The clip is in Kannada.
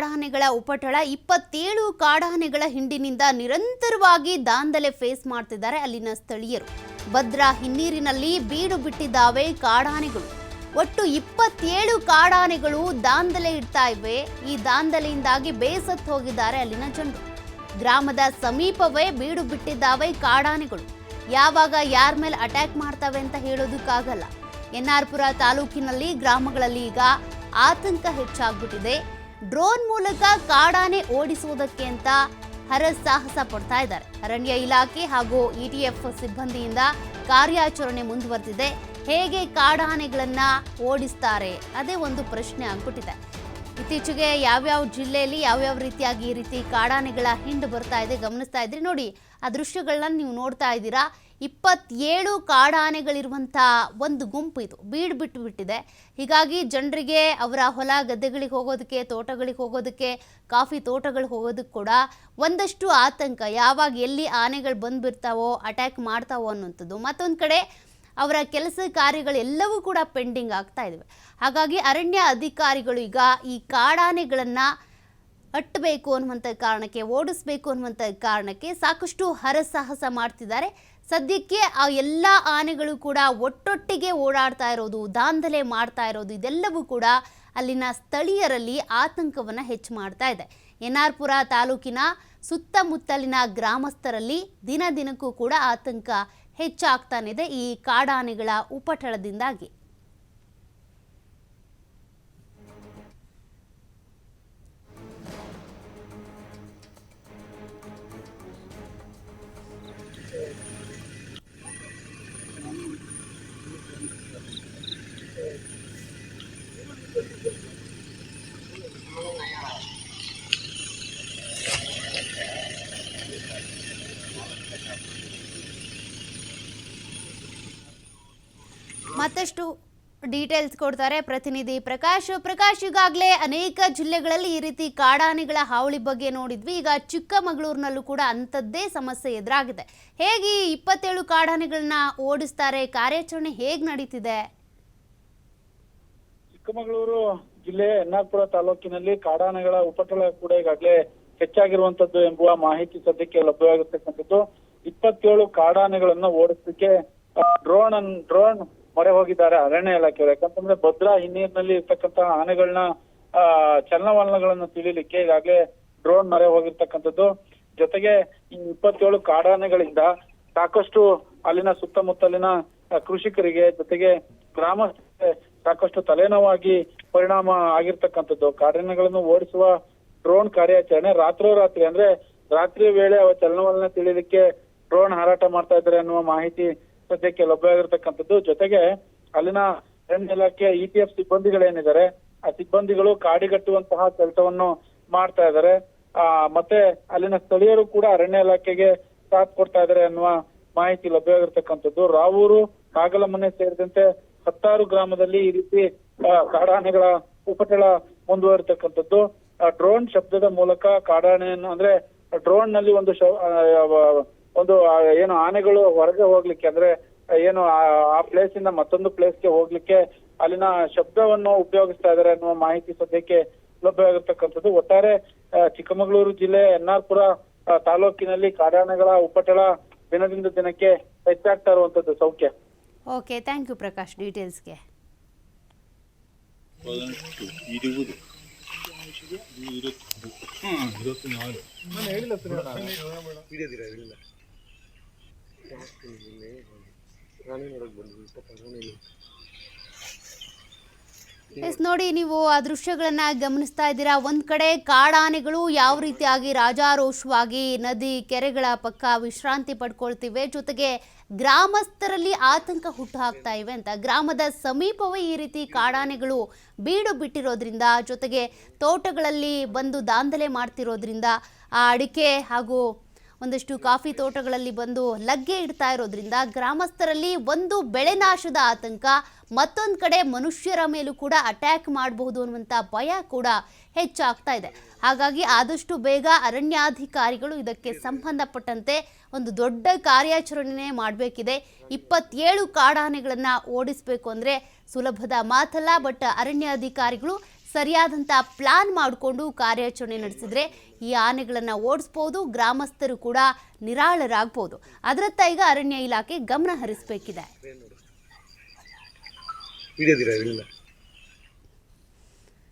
ಕಾಡಾನೆಗಳ ಉಪಟಳ ಇಪ್ಪತ್ತೇಳು ಕಾಡಾನೆಗಳ ಹಿಂಡಿನಿಂದ ನಿರಂತರವಾಗಿ ದಾಂಧಲೆ ಫೇಸ್ ಮಾಡ್ತಿದ್ದಾರೆ ಅಲ್ಲಿನ ಸ್ಥಳೀಯರು. ಭದ್ರಾ ಹಿನ್ನೀರಿನಲ್ಲಿ ಬೀಡು ಬಿಟ್ಟಿದ್ದಾವೆ ಕಾಡಾನೆಗಳು. ಒಟ್ಟು ಇಪ್ಪತ್ತೇಳು ಕಾಡಾನೆಗಳು ದಾಂಧಲೆ ಇಡ್ತಾ ಇವೆ. ಈ ದಾಂಧಲೆಯಿಂದಾಗಿ ಬೇಸತ್ತು ಹೋಗಿದ್ದಾರೆ ಅಲ್ಲಿನ ಜನರು. ಗ್ರಾಮದ ಸಮೀಪವೇ ಬೀಡು ಬಿಟ್ಟಿದ್ದಾವೆ ಕಾಡಾನೆಗಳು. ಯಾವಾಗ ಯಾರ ಮೇಲೆ ಅಟ್ಯಾಕ್ ಮಾಡ್ತವೆ ಅಂತ ಹೇಳೋದಕ್ಕಾಗಲ್ಲ. ಎನ್ಆರ್ಪುರ ತಾಲೂಕಿನಲ್ಲಿ ಗ್ರಾಮಗಳಲ್ಲಿ ಈಗ ಆತಂಕ ಹೆಚ್ಚಾಗ್ಬಿಟ್ಟಿದೆ. ಡ್ರೋನ್ ಮೂಲಕ ಕಾಡಾನೆ ಓಡಿಸುವುದಕ್ಕೆ ಅಂತ ಹರಸಾಹಸ ಪಡ್ತಾ ಇದ್ದಾರೆ. ಅರಣ್ಯ ಇಲಾಖೆ ಹಾಗೂ ಇಟಿಎಫ್ ಸಿಬ್ಬಂದಿಯಿಂದ ಕಾರ್ಯಾಚರಣೆ ಮುಂದುವರೆದಿದೆ. ಹೇಗೆ ಕಾಡಾನೆಗಳನ್ನ ಓಡಿಸ್ತಾರೆ? ಅದೇ ಒಂದು ಪ್ರಶ್ನೆ ಆಗ್ಬಿಟ್ಟಿದೆ ಇತ್ತೀಚೆಗೆ ಯಾವ್ಯಾವ ಜಿಲ್ಲೆಯಲ್ಲಿ ಯಾವ್ಯಾವ ರೀತಿಯಾಗಿ ಈ ರೀತಿ ಕಾಡಾನೆಗಳ ಹಿಂಡು ಬರ್ತಾ ಇದೆ ಗಮನಿಸ್ತಾ ಇದ್ರಿ. ನೋಡಿ, ಆ ದೃಶ್ಯಗಳನ್ನ ನೀವು ನೋಡ್ತಾ ಇದ್ದೀರಾ. ಇಪ್ಪತ್ತೇಳು ಕಾಡಾನೆಗಳಿರುವಂಥ ಒಂದು ಗುಂಪು ಇದು. ಬೀಡು ಬಿಟ್ಟು ಬಿಟ್ಟಿದೆ. ಹೀಗಾಗಿ ಜನರಿಗೆ ಅವರ ಹೊಲ ಗದ್ದೆಗಳಿಗೆ ಹೋಗೋದಕ್ಕೆ, ತೋಟಗಳಿಗೆ ಹೋಗೋದಕ್ಕೆ, ಕಾಫಿ ತೋಟಗಳಿಗೆ ಹೋಗೋದಕ್ಕೆ ಕೂಡ ಒಂದಷ್ಟು ಆತಂಕ. ಯಾವಾಗ ಎಲ್ಲಿ ಆನೆಗಳು ಬಂದುಬಿಡ್ತಾವೋ ಅಟ್ಯಾಕ್ ಮಾಡ್ತಾವೋ ಅನ್ನುವಂಥದ್ದು. ಮತ್ತೊಂದು ಕಡೆ ಅವರ ಕೆಲಸ ಕಾರ್ಯಗಳೆಲ್ಲವೂ ಕೂಡ ಪೆಂಡಿಂಗ್ ಆಗ್ತಾ ಇದ್ದಾವೆ ಹಾಗಾಗಿ ಅರಣ್ಯ ಅಧಿಕಾರಿಗಳು ಈಗ ಈ ಕಾಡಾನೆಗಳನ್ನು ಅಟ್ಟಬೇಕು ಅನ್ನುವಂಥ ಕಾರಣಕ್ಕೆ, ಓಡಿಸ್ಬೇಕು ಅನ್ನುವಂಥ ಕಾರಣಕ್ಕೆ ಸಾಕಷ್ಟು ಹರಸಾಹಸ ಮಾಡ್ತಿದ್ದಾರೆ. ಸದ್ಯಕ್ಕೆ ಆ ಎಲ್ಲ ಆನೆಗಳು ಕೂಡ ಒಟ್ಟೊಟ್ಟಿಗೆ ಓಡಾಡ್ತಾ ಇರೋದು, ದಾಂಧಲೆ ಮಾಡ್ತಾ ಇರೋದು, ಇದೆಲ್ಲವೂ ಕೂಡ ಅಲ್ಲಿನ ಸ್ಥಳೀಯರಲ್ಲಿ ಆತಂಕವನ್ನು ಹೆಚ್ಚು ಮಾಡ್ತಾ ಇದೆ. ಎನ್ ಆರ್ ತಾಲೂಕಿನ ಸುತ್ತಮುತ್ತಲಿನ ಗ್ರಾಮಸ್ಥರಲ್ಲಿ ದಿನ ದಿನಕ್ಕೂ ಕೂಡ ಆತಂಕ ಹೆಚ್ಚಾಗ್ತಾನಿದೆ ಈ ಕಾಡಾನೆಗಳ ಉಪಟಳದಿಂದಾಗಿ. ಮತ್ತಷ್ಟು ಡೀಟೇಲ್ಸ್ ಕೊಡ್ತಾರೆ ಪ್ರತಿನಿಧಿ ಪ್ರಕಾಶ್. ಪ್ರಕಾಶ್, ಈಗಾಗಲೇ ಅನೇಕ ಜಿಲ್ಲೆಗಳಲ್ಲಿ ಈ ರೀತಿ ಕಾಡಾನೆಗಳ ಹಾವಳಿ ಬಗ್ಗೆ ನೋಡಿದ್ವಿ. ಈಗ ಚಿಕ್ಕಮಗಳೂರಿನಲ್ಲೂ ಕೂಡ ಅಂಥದ್ದೇ ಸಮಸ್ಯೆ ಎದುರಾಗಿದೆ. ಹೇಗೆ ಇಪ್ಪತ್ತೇಳು ಕಾಡಾನೆಗಳನ್ನ ಓಡಿಸ್ತಾರೆ? ಕಾರ್ಯಾಚರಣೆ ಹೇಗೆ ನಡೀತಿದೆ? ಚಿಕ್ಕಮಗಳೂರು ಜಿಲ್ಲೆ ಎನ್ನಾಪುರ ತಾಲೂಕಿನಲ್ಲಿ ಕಾಡಾನೆಗಳ ಉಪಟಳ ಕೂಡ ಈಗಾಗಲೇ ಹೆಚ್ಚಾಗಿರುವಂತದ್ದು ಎಂಬುವ ಮಾಹಿತಿ ಸದ್ಯಕ್ಕೆ ಲಭ್ಯವಾಗಿರ್ತಕ್ಕಂಥದ್ದು ಇಪ್ಪತ್ತೇಳು ಕಾಡಾನೆಗಳನ್ನ ಓಡಿಸಲಿಕ್ಕೆ ಡ್ರೋನ್ ಡ್ರೋನ್ ಮೊರೆ ಹೋಗಿದ್ದಾರೆ ಅರಣ್ಯ ಇಲಾಖೆಯವರು. ಯಾಕಂತಂದ್ರೆ ಭದ್ರಾ ಹಿನ್ನೀರಿನಲ್ಲಿ ಇರ್ತಕ್ಕಂತಹ ಆನೆಗಳನ್ನ ಆ, ಚಲನವಲನಗಳನ್ನ ತಿಳಿಲಿಕ್ಕೆ ಈಗಾಗಲೇ ಡ್ರೋನ್ ಮೊರೆ ಹೋಗಿರ್ತಕ್ಕಂಥದ್ದು. ಜೊತೆಗೆ ಈ ಇಪ್ಪತ್ತೇಳು ಕಾಡಾನೆಗಳಿಂದ ಸಾಕಷ್ಟು ಅಲ್ಲಿನ ಸುತ್ತಮುತ್ತಲಿನ ಕೃಷಿಕರಿಗೆ ಜೊತೆಗೆ ಗ್ರಾಮಸ್ಥರಿಗೆ ಸಾಕಷ್ಟು ತಲೆನೋವಾಗಿ ಪರಿಣಾಮ ಆಗಿರ್ತಕ್ಕಂಥದ್ದು. ಕಾಡಾನೆಗಳನ್ನು ಓಡಿಸುವ ಡ್ರೋನ್ ಕಾರ್ಯಾಚರಣೆ ರಾತ್ರೋರಾತ್ರಿ ಅಂದ್ರೆ ರಾತ್ರಿ ವೇಳೆ ಅವ ಚಲನವಲನ ತಿಳಿಲಿಕ್ಕೆ ಡ್ರೋನ್ ಹಾರಾಟ ಮಾಡ್ತಾ ಇದ್ದಾರೆ ಅನ್ನುವ ಮಾಹಿತಿ ಸದ್ಯಕ್ಕೆ ಲಭ್ಯವಾಗಿರ್ತಕ್ಕಂಥದ್ದು ಜೊತೆಗೆ ಅಲ್ಲಿನ ಅರಣ್ಯ ಇಲಾಖೆಯ ಇಟಿಎಫ್ ಸಿಬ್ಬಂದಿಗಳೇನಿದ್ದಾರೆ, ಆ ಸಿಬ್ಬಂದಿಗಳು ಕಾಡಿಗಟ್ಟುವಂತಹ ಕೆಲಸವನ್ನು ಮಾಡ್ತಾ ಇದ್ದಾರೆ. ಆ, ಮತ್ತೆ ಅಲ್ಲಿನ ಸ್ಥಳೀಯರು ಕೂಡ ಅರಣ್ಯ ಇಲಾಖೆಗೆ ಸಾಥ್ ಕೊಡ್ತಾ ಇದ್ದಾರೆ ಅನ್ನುವ ಮಾಹಿತಿ ಲಭ್ಯವಾಗಿರ್ತಕ್ಕಂಥದ್ದು ರಾವೂರು, ನಾಗಲಮನೆ ಸೇರಿದಂತೆ ಹತ್ತಾರು ಗ್ರಾಮದಲ್ಲಿ ಈ ರೀತಿ ಕಾಡಾನೆಗಳ ಉಪಟಳ ಮುಂದುವರಿತಕ್ಕಂಥದ್ದು. ಡ್ರೋನ್ ಶಬ್ದದ ಮೂಲಕ ಕಾಡಾನೆಯನ್ನು, ಅಂದ್ರೆ ಡ್ರೋನ್ನಲ್ಲಿ ಒಂದು ಒಂದು ಏನು ಆನೆಗಳು ಹೊರಗೆ ಹೋಗ್ಲಿಕ್ಕೆ ಅಂದ್ರೆ ಏನು ಆ- ಪ್ಲೇಸ್ ಇಂದ ಮತ್ತೊಂದು ಪ್ಲೇಸ್ಗೆ ಹೋಗ್ಲಿಕ್ಕೆ ಅಲ್ಲಿನ ಶಬ್ದವನ್ನು ಉಪಯೋಗಿಸ್ತಾ ಇದ್ದಾರೆ ಅನ್ನುವ ಮಾಹಿತಿ ಸದ್ಯಕ್ಕೆ ಲಭ್ಯವಾಗಿರ್ತಕ್ಕಂಥದ್ದು ಒಟ್ಟಾರೆ ಚಿಕ್ಕಮಗಳೂರು ಜಿಲ್ಲೆ ಎನ್ಆರ್ಪುರ ಆ, ತಾಲೂಕಿನಲ್ಲಿ ಕಾಡಾನೆಗಳ ಉಪಟಳ ದಿನದಿಂದ ದಿನಕ್ಕೆ ಹೆಚ್ಚಾಗ್ತಾ ಇರುವಂತದ್ದು ಸೌಖ್ಯ. ಓಕೆ ಥ್ಯಾಂಕ್ ಯು ಪ್ರಕಾಶ್ ಡೀಟೇಲ್ಸ್ಗೆ ಎಸ್, ನೋಡಿ, ನೀವು ಆ ದೃಶ್ಯಗಳನ್ನು ಗಮನಿಸ್ತಾ ಇದ್ದೀರಾ. ಒಂದು ಕಡೆ ಕಾಡಾನೆಗಳು ಯಾವ ರೀತಿಯಾಗಿ ರಾಜಾರೋಷವಾಗಿ ನದಿ ಕೆರೆಗಳ ಪಕ್ಕ ವಿಶ್ರಾಂತಿ ಪಡ್ಕೊಳ್ತಿವೆ, ಜೊತೆಗೆ ಗ್ರಾಮಸ್ಥರಲ್ಲಿ ಆತಂಕ ಹುಟ್ಟು ಹಾಕ್ತಾ ಇವೆ ಅಂತ. ಗ್ರಾಮದ ಸಮೀಪವೇ ಈ ರೀತಿ ಕಾಡಾನೆಗಳು ಬೀಡು ಬಿಟ್ಟಿರೋದ್ರಿಂದ, ಜೊತೆಗೆ ತೋಟಗಳಲ್ಲಿ ಬಂದು ದಾಂಧಲೆ ಮಾಡ್ತಿರೋದ್ರಿಂದ ಆ ಅಡಿಕೆ ಹಾಗೂ ಒಂದಷ್ಟು ಕಾಫಿ ತೋಟಗಳಲ್ಲಿ ಬಂದು ಲಗ್ಗೆ ಇಡ್ತಾ ಇರೋದ್ರಿಂದ ಗ್ರಾಮಸ್ಥರಲ್ಲಿ ಒಂದು ಬೆಳೆ ನಾಶದ ಆತಂಕ, ಮತ್ತೊಂದು ಕಡೆ ಮನುಷ್ಯರ ಮೇಲೂ ಕೂಡ ಅಟ್ಯಾಕ್ ಮಾಡಬಹುದು ಅನ್ನುವಂಥ ಭಯ ಕೂಡ ಹೆಚ್ಚಾಗ್ತಾ ಇದೆ. ಹಾಗಾಗಿ ಆದಷ್ಟು ಬೇಗ ಅರಣ್ಯಾಧಿಕಾರಿಗಳು ಇದಕ್ಕೆ ಸಂಬಂಧಪಟ್ಟಂತೆ ಒಂದು ದೊಡ್ಡ ಕಾರ್ಯಾಚರಣೆ ಮಾಡಬೇಕಿದೆ. ಇಪ್ಪತ್ತೇಳು ಕಾಡಾನೆಗಳನ್ನು ಓಡಿಸಬೇಕು ಅಂದರೆ ಸುಲಭದ ಮಾತಲ್ಲ ಬಟ್ ಅರಣ್ಯಾಧಿಕಾರಿಗಳು ಸರಿಯಾದಂಥ ಪ್ಲಾನ್ ಮಾಡಿಕೊಂಡು ಕಾರ್ಯಾಚರಣೆ ನಡೆಸಿದ್ರೆ ಈ ಆನೆಗಳನ್ನು ಓಡಿಸ್ಬೋದು, ಗ್ರಾಮಸ್ಥರು ಕೂಡ ನಿರಾಳರಾಗ್ಬೋದು. ಅದರತ್ತ ಈಗ ಅರಣ್ಯ ಇಲಾಖೆ ಗಮನ ಹರಿಸಬೇಕಿದೆ.